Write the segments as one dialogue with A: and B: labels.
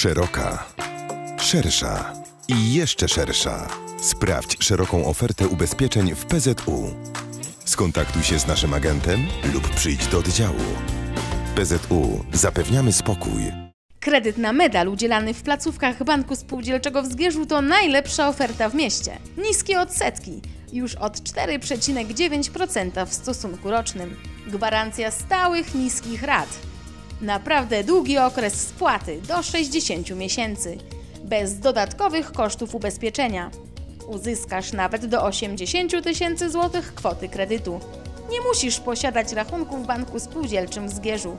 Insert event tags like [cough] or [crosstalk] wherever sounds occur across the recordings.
A: Szeroka, szersza i jeszcze szersza. Sprawdź szeroką ofertę ubezpieczeń w PZU. Skontaktuj się z naszym agentem lub przyjdź do oddziału. PZU zapewniamy spokój.
B: Kredyt na medal udzielany w placówkach Banku Spółdzielczego w Zgierzu to najlepsza oferta w mieście. Niskie odsetki, już od 4,9% w stosunku rocznym. Gwarancja stałych niskich rat. Naprawdę długi okres spłaty do 60 miesięcy. Bez dodatkowych kosztów ubezpieczenia. Uzyskasz nawet do 80 tysięcy złotych kwoty kredytu. Nie musisz posiadać rachunku w banku spółdzielczym w Zgierzu.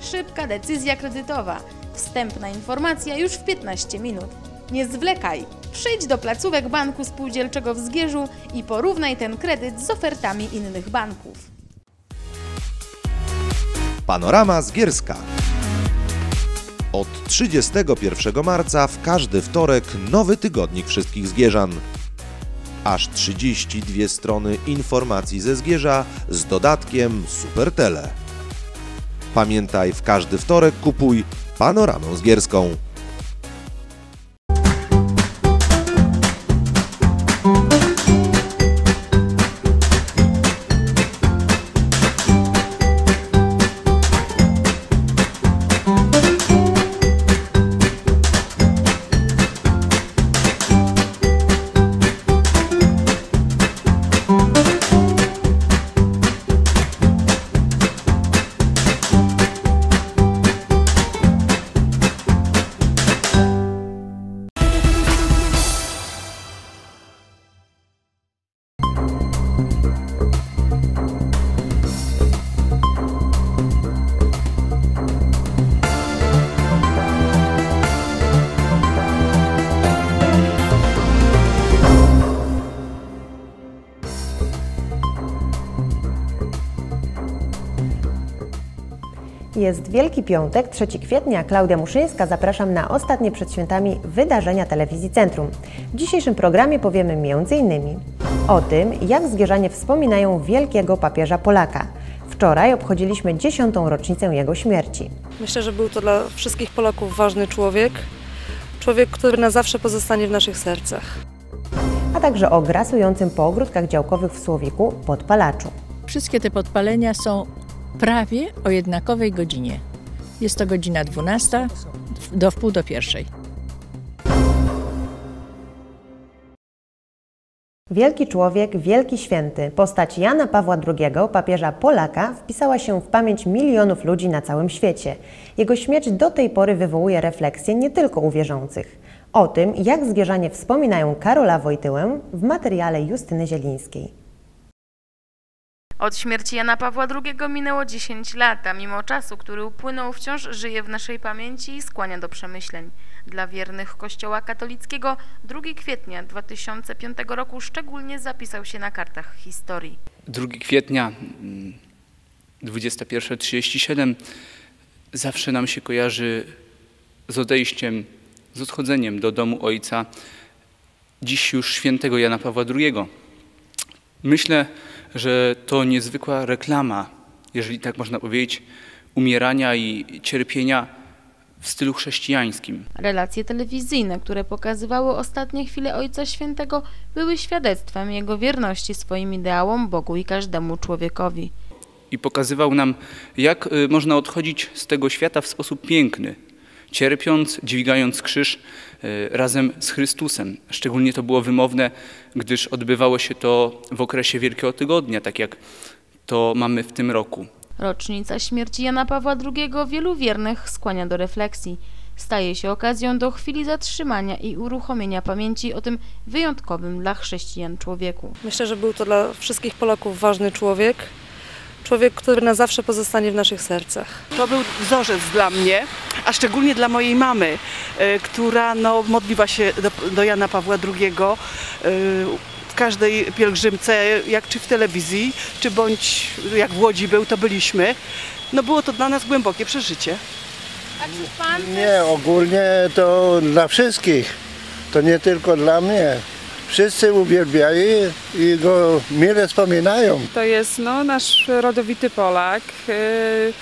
B: Szybka decyzja kredytowa. Wstępna informacja już w 15 minut. Nie zwlekaj. Przyjdź do placówek Banku Spółdzielczego w Zgierzu i porównaj ten kredyt z ofertami innych banków.
C: Panorama Zgierska. Od 31 marca w każdy wtorek nowy tygodnik wszystkich Zgierzan. Aż 32 strony informacji ze Zgierza z dodatkiem Supertele. Pamiętaj, w każdy wtorek kupuj Panoramę Zgierską.
D: Jest Wielki Piątek, 3 kwietnia. Klaudia Muszyńska. Zapraszam na ostatnie przed świętami wydarzenia Telewizji Centrum. W dzisiejszym programie powiemy m.in. o tym, jak zgierzanie wspominają wielkiego papieża Polaka. Wczoraj obchodziliśmy dziesiątą rocznicę jego śmierci.
E: Myślę, że był to dla wszystkich Polaków ważny człowiek. Człowiek, który na zawsze pozostanie w naszych sercach.
D: A także o grasującym po ogródkach działkowych w Słowiku podpalaczu.
F: Wszystkie te podpalenia są prawie o jednakowej godzinie. Jest to godzina 12 do wpół do pierwszej.
D: Wielki człowiek, wielki święty. Postać Jana Pawła II, papieża Polaka, wpisała się w pamięć milionów ludzi na całym świecie. Jego śmierć do tej pory wywołuje refleksje nie tylko u wierzących. O tym, jak zgierzanie wspominają Karola Wojtyłę w materiale Justyny Zielińskiej.
B: Od śmierci Jana Pawła II minęło 10 lat, a mimo czasu, który upłynął, wciąż żyje w naszej pamięci i skłania do przemyśleń. Dla wiernych Kościoła katolickiego 2 kwietnia 2005 roku szczególnie zapisał się na kartach historii.
G: 2 kwietnia 21.37 mm, zawsze nam się kojarzy z odejściem, z odchodzeniem do domu Ojca, dziś już świętego Jana Pawła II. Myślę, że to niezwykła reklama, jeżeli tak można powiedzieć, umierania i cierpienia w stylu chrześcijańskim.
B: Relacje telewizyjne, które pokazywały ostatnie chwile Ojca Świętego, były świadectwem jego wierności swoim ideałom, Bogu i każdemu człowiekowi.
G: I pokazywał nam, jak y, można odchodzić z tego świata w sposób piękny, cierpiąc, dźwigając krzyż e, razem z Chrystusem. Szczególnie to było wymowne, gdyż odbywało się to w okresie Wielkiego Tygodnia, tak jak to mamy w tym roku.
B: Rocznica śmierci Jana Pawła II wielu wiernych skłania do refleksji. Staje się okazją do chwili zatrzymania i uruchomienia pamięci o tym wyjątkowym dla chrześcijan człowieku.
E: Myślę, że był to dla wszystkich Polaków ważny człowiek, człowiek, który na zawsze pozostanie w naszych sercach.
H: To był wzorzec dla mnie, a szczególnie dla mojej mamy, e, która no, modliła się do, do Jana Pawła II e, w każdej pielgrzymce, jak czy w telewizji, czy bądź jak w Łodzi był, to byliśmy. No było to dla nas głębokie przeżycie.
B: A czy pan
I: Nie, ogólnie to dla wszystkich. To nie tylko dla mnie. Wszyscy uwielbiają i go mile wspominają.
J: To jest no, nasz rodowity Polak. Yy,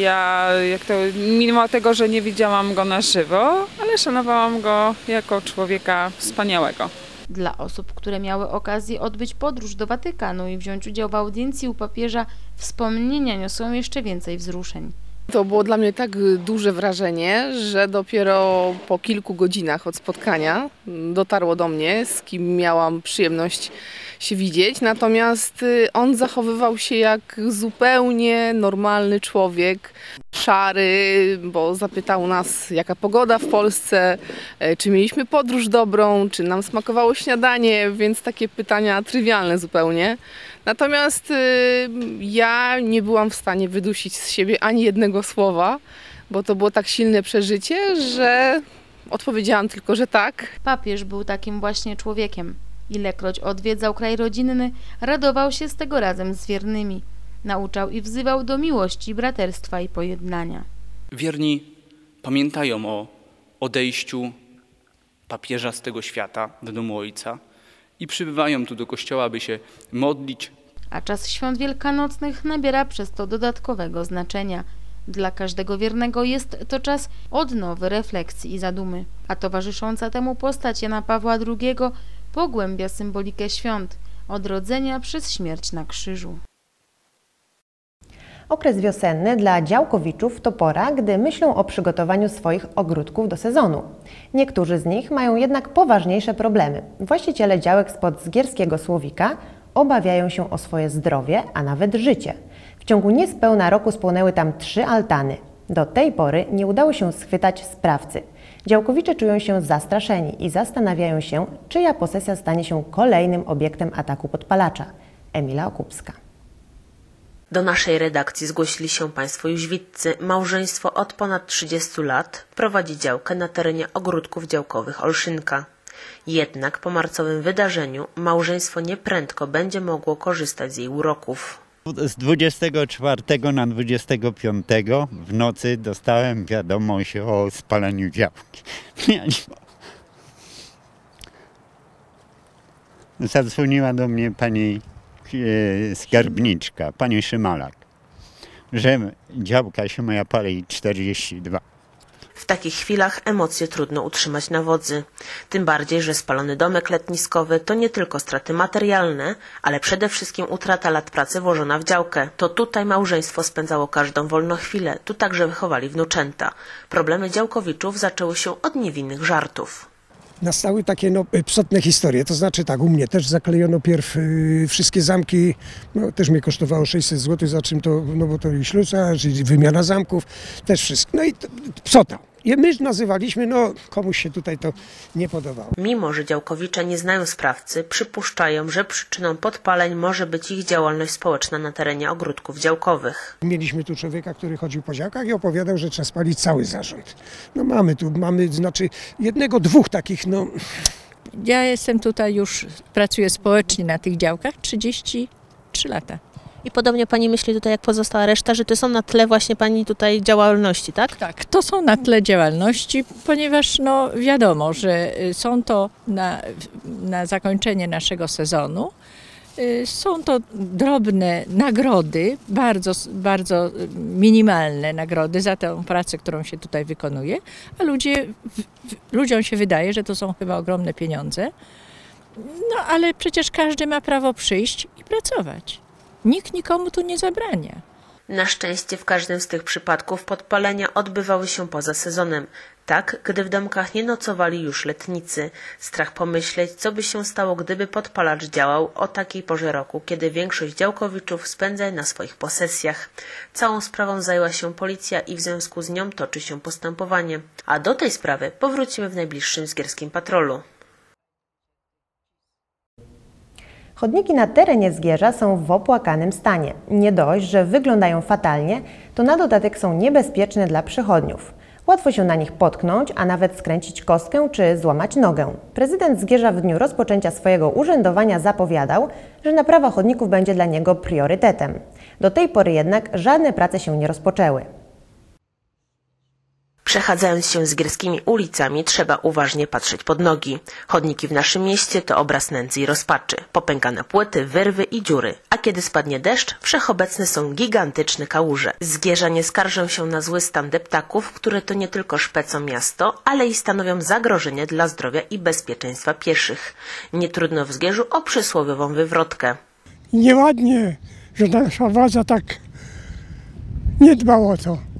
J: Ja, jak to, mimo tego, że nie widziałam go na żywo, ale szanowałam go jako człowieka wspaniałego.
B: Dla osób, które miały okazję odbyć podróż do Watykanu i wziąć udział w audiencji u papieża, wspomnienia niosą jeszcze więcej wzruszeń.
K: To było dla mnie tak duże wrażenie, że dopiero po kilku godzinach od spotkania dotarło do mnie, z kim miałam przyjemność się widzieć. Natomiast y, on zachowywał się jak zupełnie normalny człowiek, szary, bo zapytał nas, jaka pogoda w Polsce, e, czy mieliśmy podróż dobrą, czy nam smakowało śniadanie, więc takie pytania trywialne zupełnie. Natomiast y, ja nie byłam w stanie wydusić z siebie ani jednego słowa, bo to było tak silne przeżycie, że odpowiedziałam tylko, że tak.
B: Papież był takim właśnie człowiekiem. Ilekroć odwiedzał kraj rodzinny, radował się z tego razem z wiernymi. Nauczał i wzywał do miłości, braterstwa i pojednania.
G: Wierni pamiętają o odejściu papieża z tego świata do domu Ojca i przybywają tu do kościoła, by się modlić.
B: A czas świąt wielkanocnych nabiera przez to dodatkowego znaczenia. Dla każdego wiernego jest to czas odnowy, refleksji i zadumy, a towarzysząca temu postać Jana Pawła II pogłębia symbolikę świąt, odrodzenia przez śmierć na krzyżu.
D: Okres wiosenny dla działkowiczów to pora, gdy myślą o przygotowaniu swoich ogródków do sezonu. Niektórzy z nich mają jednak poważniejsze problemy. Właściciele działek spod zgierskiego słowika obawiają się o swoje zdrowie, a nawet życie. W ciągu niespełna roku spłonęły tam trzy altany. Do tej pory nie udało się schwytać sprawcy. Działkowicze czują się zastraszeni i zastanawiają się, czyja posesja stanie się kolejnym obiektem ataku podpalacza. Emila Okupska.
L: Do naszej redakcji zgłosili się Państwo Jóźwiccy. Małżeństwo od ponad 30 lat prowadzi działkę na terenie ogródków działkowych Olszynka. Jednak po marcowym wydarzeniu małżeństwo nieprędko będzie mogło korzystać z jej uroków.
M: Z 24 na 25 w nocy dostałem wiadomość o spaleniu działki. [laughs] Zadzwoniła do mnie pani e, skarbniczka, pani Szymalak, że działka się moja pali 42.
L: W takich chwilach emocje trudno utrzymać na wodzy. Tym bardziej, że spalony domek letniskowy to nie tylko straty materialne, ale przede wszystkim utrata lat pracy włożona w działkę. To tutaj małżeństwo spędzało każdą wolną chwilę, tu także wychowali wnuczęta. Problemy działkowiczów zaczęły się od niewinnych żartów
N: nastały takie no, psotne historie. To znaczy tak, u mnie też zaklejono pierw y, wszystkie zamki, no, też mnie kosztowało 600 zł, za czym to, no bo to i śluza, czyli wymiana zamków, też wszystko. No i to, psota. I my nazywaliśmy, no komuś się tutaj to nie podobało.
L: Mimo, że działkowicze nie znają sprawcy, przypuszczają, że przyczyną podpaleń może być ich działalność społeczna na terenie ogródków działkowych.
N: Mieliśmy tu człowieka, który chodził po działkach i opowiadał, że trzeba spalić cały zarząd. No mamy tu, mamy, znaczy jednego, dwóch takich, no...
F: Ja jestem tutaj już, pracuję społecznie na tych działkach 33 lata.
L: I podobnie Pani myśli tutaj jak pozostała reszta, że to są na tle właśnie Pani tutaj działalności, tak?
F: Tak, to są na tle działalności, ponieważ no wiadomo, że y, są to na, na zakończenie naszego sezonu. Y, są to drobne nagrody, bardzo, bardzo minimalne nagrody za tę pracę, którą się tutaj wykonuje, a ludzie, ludziom się wydaje, że to są chyba ogromne pieniądze. No ale przecież każdy ma prawo przyjść i pracować. Nikt nikomu tu nie zabrania.
L: Na szczęście w każdym z tych przypadków podpalenia odbywały się poza sezonem, tak gdy w domkach nie nocowali już letnicy. Strach pomyśleć, co by się stało, gdyby podpalacz działał o takiej porze roku, kiedy większość działkowiczów spędza na swoich posesjach. Całą sprawą zajęła się policja i w związku z nią toczy się postępowanie. A do tej sprawy powrócimy w najbliższym zgierskim patrolu.
D: Chodniki na terenie Zgierza są w opłakanym stanie. Nie dość, że wyglądają fatalnie, to na dodatek są niebezpieczne dla przechodniów. Łatwo się na nich potknąć, a nawet skręcić kostkę czy złamać nogę. Prezydent Zgierza w dniu rozpoczęcia swojego urzędowania zapowiadał, że naprawa chodników będzie dla niego priorytetem. Do tej pory jednak żadne prace się nie rozpoczęły.
L: Przechadzając się zgierskimi ulicami trzeba uważnie patrzeć pod nogi. Chodniki w naszym mieście to obraz nędzy i rozpaczy. Popękane płyty, wyrwy i dziury. A kiedy spadnie deszcz, wszechobecne są gigantyczne kałuże. Zgierzanie skarżą się na zły stan deptaków, które to nie tylko szpecą miasto, ale i stanowią zagrożenie dla zdrowia i bezpieczeństwa pieszych. Nie trudno w Zgierzu o przysłowiową wywrotkę.
N: Nieładnie, że nasza władza tak nie dba o to.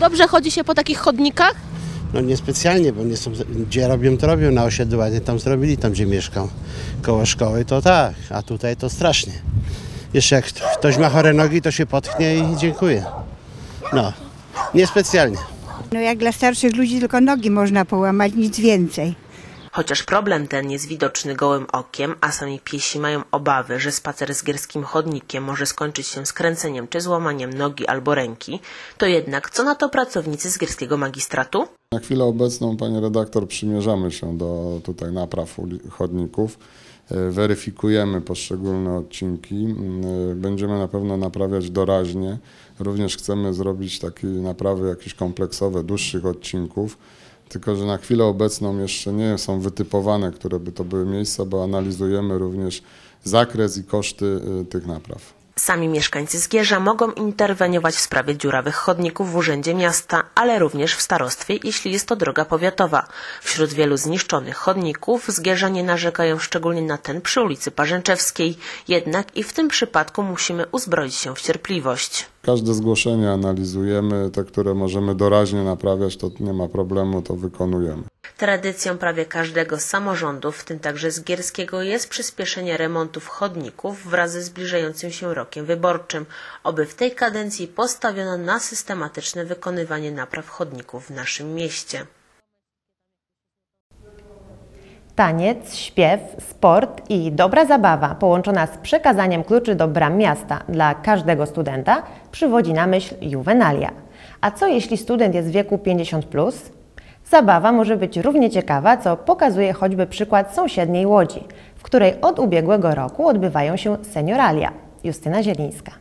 O: Dobrze chodzi się po takich chodnikach?
P: No niespecjalnie, bo nie są, gdzie robią, to robią na osiedlu, ładnie tam zrobili, tam gdzie mieszkam. Koło szkoły to tak, a tutaj to strasznie. Jeszcze jak ktoś ma chore nogi, to się potknie i dziękuję. No, niespecjalnie.
Q: No jak dla starszych ludzi tylko nogi można połamać, nic więcej.
L: Chociaż problem ten jest widoczny gołym okiem, a sami piesi mają obawy, że spacer z gierskim chodnikiem może skończyć się skręceniem czy złamaniem nogi albo ręki, to jednak co na to pracownicy z gierskiego magistratu?
R: Na chwilę obecną, panie redaktor, przymierzamy się do tutaj napraw chodników. E, weryfikujemy poszczególne odcinki. E, będziemy na pewno naprawiać doraźnie. Również chcemy zrobić takie naprawy jakieś kompleksowe, dłuższych odcinków tylko że na chwilę obecną jeszcze nie są wytypowane, które by to były miejsca, bo analizujemy również zakres i koszty y, tych napraw.
L: Sami mieszkańcy Zgierza mogą interweniować w sprawie dziurawych chodników w Urzędzie Miasta, ale również w starostwie, jeśli jest to droga powiatowa. Wśród wielu zniszczonych chodników Zgierzanie narzekają szczególnie na ten przy ulicy Parzęczewskiej. Jednak i w tym przypadku musimy uzbroić się w cierpliwość.
R: Każde zgłoszenie analizujemy, te, które możemy doraźnie naprawiać, to nie ma problemu, to wykonujemy.
L: Tradycją prawie każdego z samorządów, w tym także Zgierskiego, jest przyspieszenie remontów chodników wraz ze zbliżającym się rokiem wyborczym, oby w tej kadencji postawiono na systematyczne wykonywanie napraw chodników w naszym mieście.
D: Taniec, śpiew, sport i dobra zabawa połączona z przekazaniem kluczy do bram miasta dla każdego studenta przywodzi na myśl juwenalia. A co jeśli student jest w wieku 50+, plus? Zabawa może być równie ciekawa, co pokazuje choćby przykład sąsiedniej Łodzi, w której od ubiegłego roku odbywają się senioralia. Justyna Zielińska.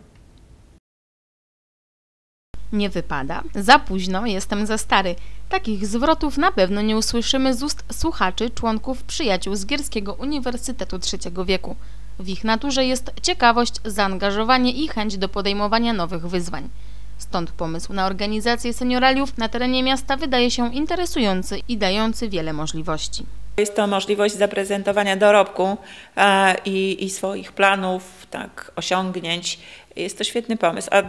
B: Nie wypada. Za późno, jestem za stary. Takich zwrotów na pewno nie usłyszymy z ust słuchaczy, członków przyjaciół z Gierskiego Uniwersytetu Trzeciego Wieku. W ich naturze jest ciekawość, zaangażowanie i chęć do podejmowania nowych wyzwań. Stąd pomysł na organizację senioraliów na terenie miasta wydaje się interesujący i dający wiele możliwości.
S: Jest to możliwość zaprezentowania dorobku e, i, i, swoich planów, tak, osiągnięć. Jest to świetny pomysł. A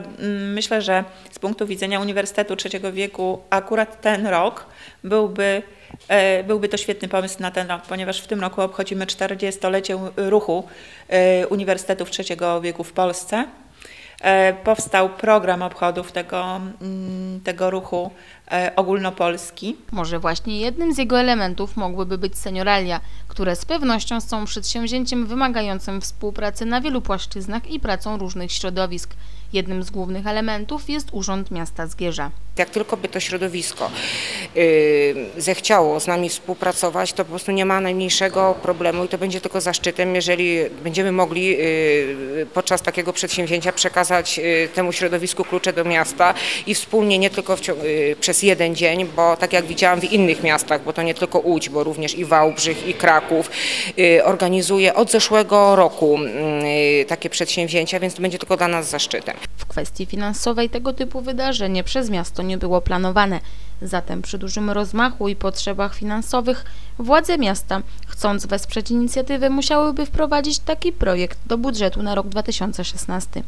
S: myślę, że z punktu widzenia Uniwersytetu Trzeciego Wieku akurat ten rok byłby, e, byłby to świetny pomysł na ten rok, ponieważ w tym roku obchodzimy 40-lecie ruchu e, Uniwersytetów Trzeciego Wieku w Polsce. E, powstał program obchodów tego, mm, tego ruchu e, ogólnopolski.
B: Może właśnie jednym z jego elementów mogłyby być senioralia, które z pewnością są przedsięwzięciem wymagającym współpracy na wielu płaszczyznach i pracą różnych środowisk. Jednym z głównych elementów jest Urząd Miasta Zgierza.
T: Jak tylko by to środowisko yy, zechciało z nami współpracować, to po prostu nie ma najmniejszego problemu i to będzie tylko zaszczytem, jeżeli będziemy mogli yy, podczas takiego przedsięwzięcia przekazać yy, temu środowisku klucze do miasta i wspólnie nie tylko przez jeden dzień, bo tak jak widziałam w innych miastach, bo to nie tylko Łódź, bo również i Wałbrzych, i Kraków organizuje od zeszłego roku yy, takie przedsięwzięcia, więc to będzie tylko dla nas zaszczytem.
B: W kwestii finansowej tego typu wydarzenie przez miasto nie było planowane. Zatem przy dużym rozmachu i potrzebach finansowych władze miasta, chcąc wesprzeć inicjatywę, musiałyby wprowadzić taki projekt do budżetu na rok 2016.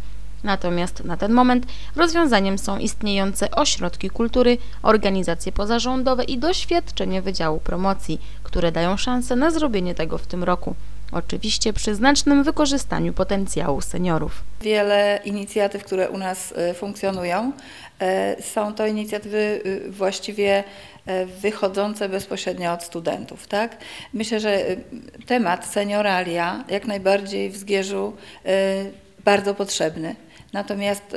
B: Natomiast na ten moment rozwiązaniem są istniejące ośrodki kultury, organizacje pozarządowe i doświadczenie Wydziału Promocji, które dają szansę na zrobienie tego w tym roku. Oczywiście przy znacznym wykorzystaniu potencjału seniorów.
U: Wiele inicjatyw, które u nas y, funkcjonują, y, są to inicjatywy y, właściwie wychodzące bezpośrednio od studentów. Tak? Myślę, że temat senioralia jak najbardziej w Zgierzu bardzo potrzebny. Natomiast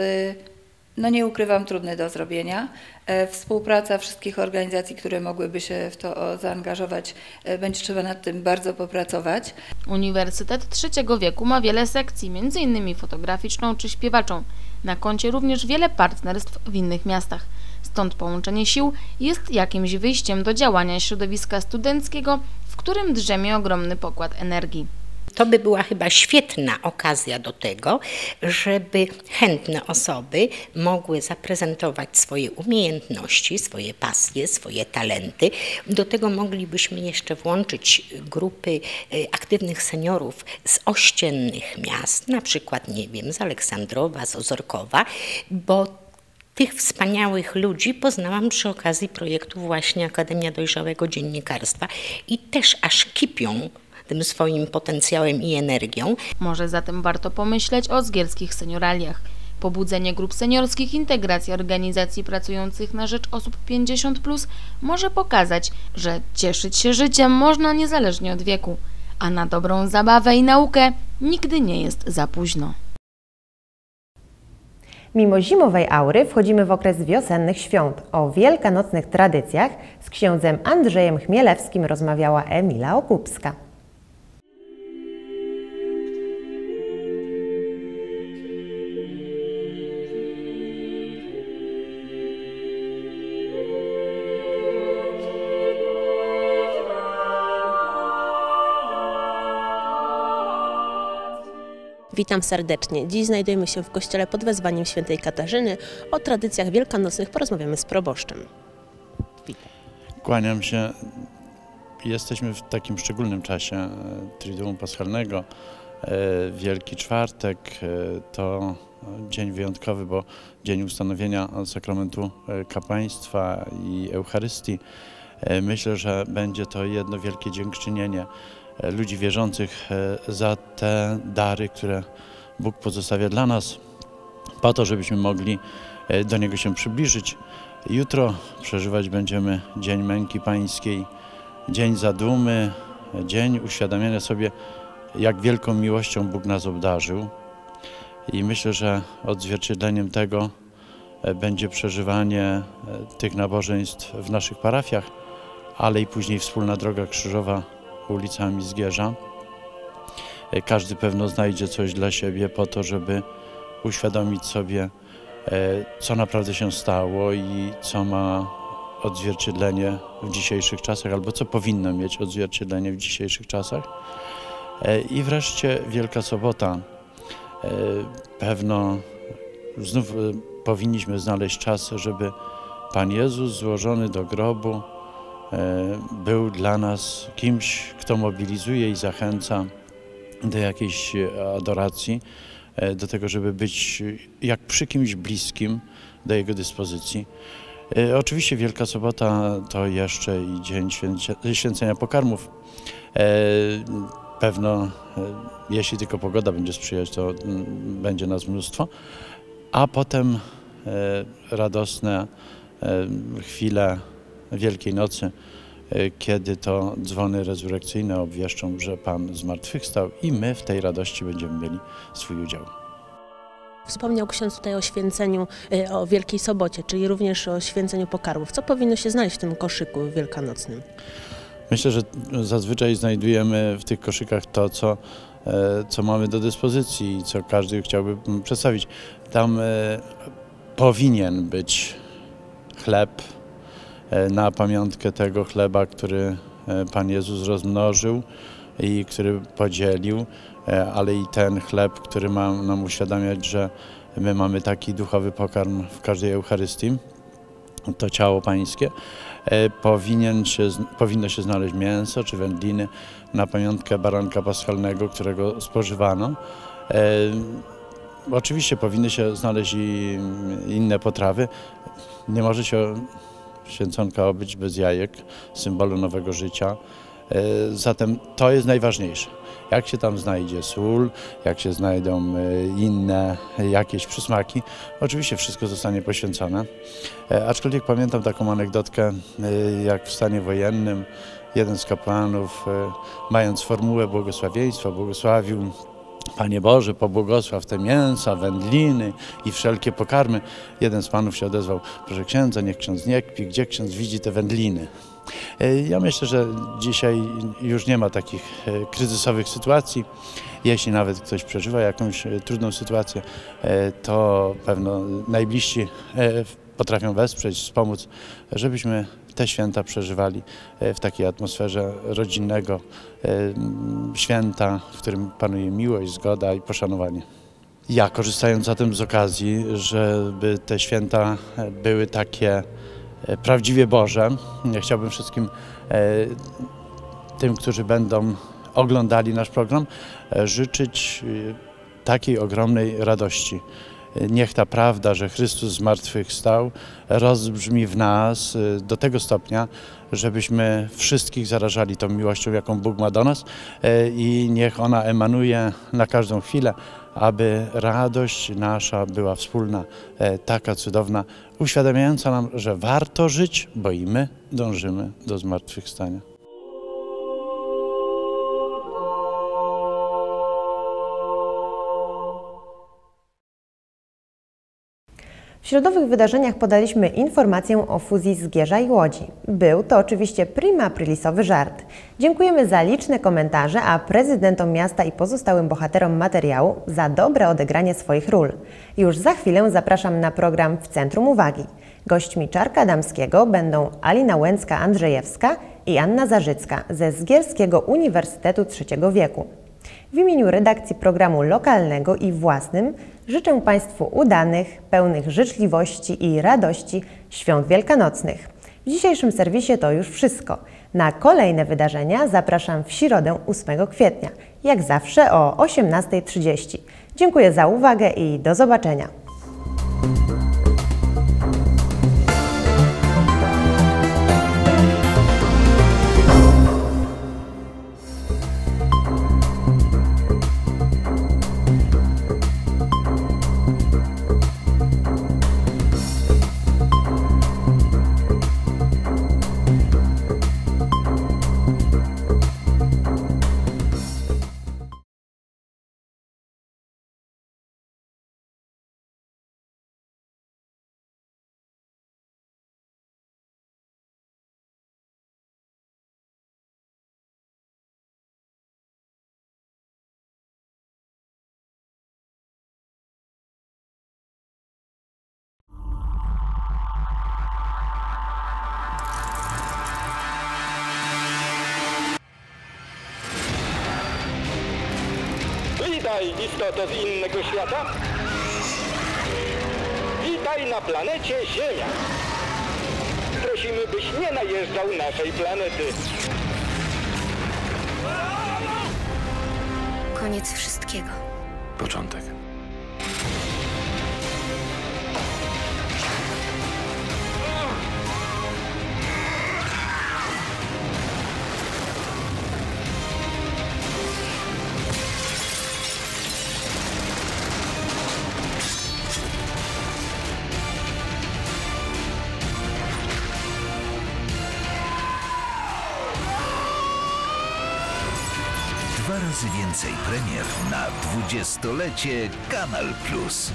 U: no nie ukrywam, trudny do zrobienia. E, współpraca wszystkich organizacji, które mogłyby się w to zaangażować, e, będzie trzeba nad tym bardzo popracować.
B: Uniwersytet Trzeciego Wieku ma wiele sekcji, m.in. fotograficzną czy śpiewaczą. Na koncie również wiele partnerstw w innych miastach. Stąd połączenie sił jest jakimś wyjściem do działania środowiska studenckiego, w którym drzemie ogromny pokład energii.
V: To by była chyba świetna okazja do tego, żeby chętne osoby mogły zaprezentować swoje umiejętności, swoje pasje, swoje talenty. Do tego moglibyśmy jeszcze włączyć grupy y, aktywnych seniorów z ościennych miast, na przykład, nie wiem, z Aleksandrowa, z Ozorkowa, bo tych wspaniałych ludzi poznałam przy okazji projektu właśnie Akademia Dojrzałego Dziennikarstwa i też aż kipią tym swoim potencjałem i energią.
B: Może zatem warto pomyśleć o zgierskich senioraliach. Pobudzenie grup seniorskich, integracja organizacji pracujących na rzecz osób 50 plus może pokazać, że cieszyć się życiem można niezależnie od wieku, a na dobrą zabawę i naukę nigdy nie jest za późno.
D: Mimo zimowej aury wchodzimy w okres wiosennych świąt. O wielkanocnych tradycjach z księdzem Andrzejem Chmielewskim rozmawiała Emila Okupska.
O: Witam serdecznie. Dziś znajdujemy się w kościele pod wezwaniem świętej Katarzyny. O tradycjach wielkanocnych porozmawiamy z proboszczem.
W: Kłaniam się. Jesteśmy w takim szczególnym czasie e, Triduum Paschalnego. E, Wielki Czwartek e, to dzień wyjątkowy, bo dzień ustanowienia sakramentu kapłaństwa i Eucharystii. Myślę, że będzie to jedno wielkie dziękczynienie ludzi wierzących za te dary, które Bóg pozostawia dla nas, po to, żebyśmy mogli do Niego się przybliżyć. Jutro przeżywać będziemy Dzień Męki Pańskiej, Dzień Zadumy, dzień uświadamiania sobie, jak wielką miłością Bóg nas obdarzył. I myślę, że odzwierciedleniem tego będzie przeżywanie tych nabożeństw w naszych parafiach, ale i później wspólna droga krzyżowa ulicami Zgierza. Każdy pewno znajdzie coś dla siebie po to, żeby uświadomić sobie, co naprawdę się stało i co ma odzwierciedlenie w dzisiejszych czasach, albo co powinno mieć odzwierciedlenie w dzisiejszych czasach. I wreszcie Wielka Sobota. Pewno znów powinniśmy znaleźć czas, żeby Pan Jezus złożony do grobu był dla nas kimś, kto mobilizuje i zachęca do jakiejś adoracji, do tego, żeby być jak przy kimś bliskim do Jego dyspozycji. Oczywiście Wielka Sobota to jeszcze i Dzień Święcenia Pokarmów. Pewno, jeśli tylko pogoda będzie sprzyjać, to będzie nas mnóstwo. A potem radosne chwile Wielkiej Nocy, kiedy to dzwony rezurekcyjne obwieszczą, że Pan zmartwychwstał i my w tej radości będziemy mieli swój udział.
O: Wspomniał ksiądz tutaj o święceniu, o Wielkiej Sobocie, czyli również o święceniu pokarmów. Co powinno się znaleźć w tym koszyku wielkanocnym?
W: Myślę, że zazwyczaj znajdujemy w tych koszykach to, co, co mamy do dyspozycji i co każdy chciałby przedstawić. Tam powinien być chleb na pamiątkę tego chleba, który Pan Jezus rozmnożył i który podzielił, ale i ten chleb, który ma nam uświadamiać, że my mamy taki duchowy pokarm w każdej Eucharystii, to ciało pańskie. Powinien się, powinno się znaleźć mięso czy wędliny na pamiątkę baranka paschalnego, którego spożywano. Oczywiście powinny się znaleźć i inne potrawy. Nie może się święconka obyć bez jajek, symbolu nowego życia. Zatem to jest najważniejsze. Jak się tam znajdzie sól, jak się znajdą inne jakieś przysmaki, oczywiście wszystko zostanie poświęcone. Aczkolwiek pamiętam taką anegdotkę, jak w stanie wojennym jeden z kapłanów, mając formułę błogosławieństwa, błogosławił Panie Boże, pobłogosław te mięsa, wędliny i wszelkie pokarmy. Jeden z panów się odezwał, proszę księdza, niech ksiądz nie kpi, gdzie ksiądz widzi te wędliny. Ja myślę, że dzisiaj już nie ma takich kryzysowych sytuacji. Jeśli nawet ktoś przeżywa jakąś trudną sytuację, to pewno najbliżsi potrafią wesprzeć, wspomóc, żebyśmy te święta przeżywali e, w takiej atmosferze rodzinnego e, święta, w którym panuje miłość, zgoda i poszanowanie. Ja korzystając zatem z okazji, żeby te święta były takie e, prawdziwie Boże, ja chciałbym wszystkim tym, którzy będą oglądali nasz program, życzyć takiej ogromnej radości. Niech ta prawda, że Chrystus z martwych stał, rozbrzmi w nas y, do tego stopnia, żebyśmy wszystkich zarażali tą miłością, jaką Bóg ma do nas y, i niech ona emanuje na każdą chwilę, aby radość nasza była wspólna, y, taka cudowna, uświadamiająca nam, że warto żyć, bo i my dążymy do zmartwychwstania.
D: W środowych wydarzeniach podaliśmy informację o fuzji Zgierza i Łodzi. Był to oczywiście prima aprilisowy żart. Dziękujemy za liczne komentarze, a prezydentom miasta i pozostałym bohaterom materiału za dobre odegranie swoich ról. Już za chwilę zapraszam na program W Centrum Uwagi. Gośćmi Czarka Damskiego będą Alina Łęcka-Andrzejewska i Anna Zarzycka ze Zgierskiego Uniwersytetu Trzeciego Wieku. W imieniu redakcji programu lokalnego i własnym życzę Państwu udanych, pełnych życzliwości i radości świąt wielkanocnych. W dzisiejszym serwisie to już wszystko. Na kolejne wydarzenia zapraszam w środę 8 kwietnia, jak zawsze o 18.30. Dziękuję za uwagę i do zobaczenia.
X: Istoto z innego świata. Witaj na planecie Ziemia. Prosimy, byś nie najeżdżał naszej planety.
Y: Koniec wszystkiego.
X: Początek.
Z: Premier na dwudziestolecie Kanal Plus.